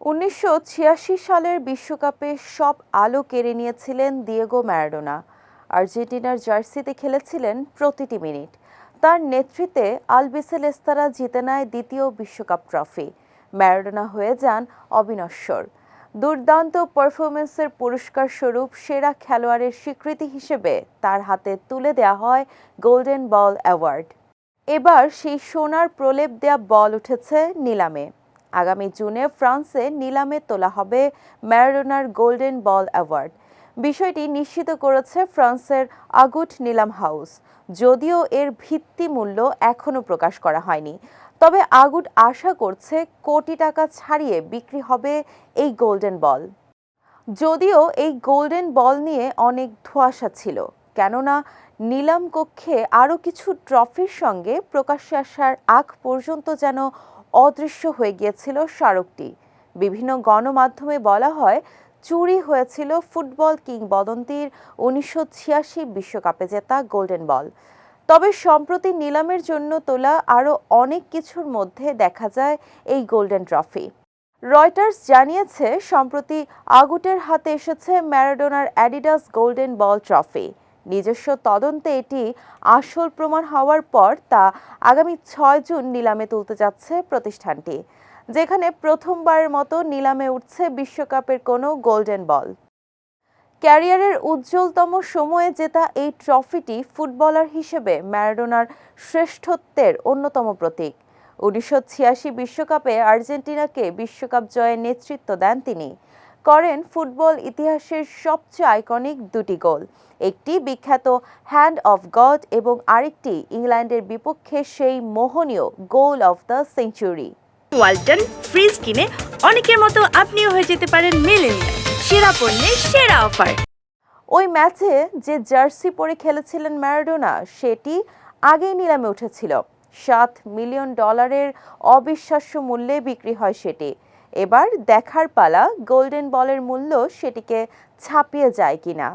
উনিশশো ছিয়াশি সালের বিশ্বকাপে সব আলো কেড়ে নিয়েছিলেন দিয়েগো ম্যারাডোনা। আর্জেন্টিনার জার্সিতে খেলেছিলেন প্রতিটি মিনিট। তার নেতৃত্বে আলবিসেলেস্তারা জিতে নেয় দ্বিতীয় বিশ্বকাপ ট্রফি। ম্যারাডোনা হয়ে যান অবিনশ্বর। দুর্দান্ত পারফরমেন্সের পুরস্কার স্বরূপ সেরা খেলোয়াড়ের স্বীকৃতি হিসেবে তার হাতে তুলে দেওয়া হয় গোল্ডেন বল অ্যাওয়ার্ড। এবার সেই সোনার প্রলেপ দেয়া বল উঠেছে নিলামে। আগামী জুনে ফ্রান্সে নিলামে তোলা হবে ম্যারাডোনার গোল্ডেন বল অ্যাওয়ার্ড। বিষয়টি নিশ্চিত করেছে ফ্রান্সের আগুট নিলাম হাউস। যদিও এর ভিত্তি মূল্য এখনও প্রকাশ করা হয়নি। তবে আগুট আশা করছে কোটি টাকা ছাড়িয়ে বিক্রি হবে এই গোল্ডেন বল। যদিও এই গোল্ডেন বল নিয়ে অনেক ধোঁয়াশা ছিল। কেননা নিলাম কক্ষে আরও কিছু ট্রফির সঙ্গে প্রকাশ্যে আসার আগ পর্যন্ত যেন অদৃশ্য হয়ে গিয়েছিল স্মারকটি। বিভিন্ন গণমাধ্যমে বলা হয়, চুরি হয়েছিল ফুটবল কিংবদন্তির উনিশশো ছিয়াশি বিশ্বকাপে জেতা গোল্ডেন বল। তবে সম্প্রতি নিলামের জন্য তোলা আরও অনেক কিছুর মধ্যে দেখা যায় এই গোল্ডেন ট্রফি। রয়টার্স জানিয়েছে, সম্প্রতি আগুটের হাতে এসেছে ম্যারাডোনার অ্যাডিডাস গোল্ডেন বল ট্রফি। নিজস্ব তদন্তে এটি আসল প্রমাণ হওয়ার পর তা আগামী ছয় জুন নিলামে তুলতে যাচ্ছে প্রতিষ্ঠানটি, যেখানে প্রথমবারের মতো নিলামে উঠছে বিশ্বকাপের কোনো গোল্ডেন বল। ক্যারিয়ারের উজ্জ্বলতম সময়ে জেতা এই ট্রফিটি ফুটবলার হিসেবে ম্যারাডোনার শ্রেষ্ঠত্বের অন্যতম প্রতীক। উনিশশো বিশ্বকাপে আর্জেন্টিনাকে বিশ্বকাপ জয়ে নেতৃত্ব দেন তিনি। করেন ফুটবল ইতিহাসের সবচেয়ে আইকনিক দুটি গোল। একটি বিখ্যাত হ্যান্ড অফ গড এবং আরেকটি ইংল্যান্ডের বিপক্ষে সেই মোহনীয় goal of the century Walton fridge কিনে অনেকের মতো আপনিও হয়ে যেতে পারেন মেলেনিয়া সেরা পণ্যের সেরা অফার। ওই ম্যাচে যে জার্সি পরে খেলেছিলেন ম্যারাডোনা সেটি আগেই নিলামে উঠেছিল। সাত মিলিয়ন ডলারের অবিশ্বাস্য মূল্যে বিক্রি হয় সেটি। এবার দেখার পালা গোল্ডেন বলের মূল্য সেটিকে ছাপিয়ে যায় কিনা।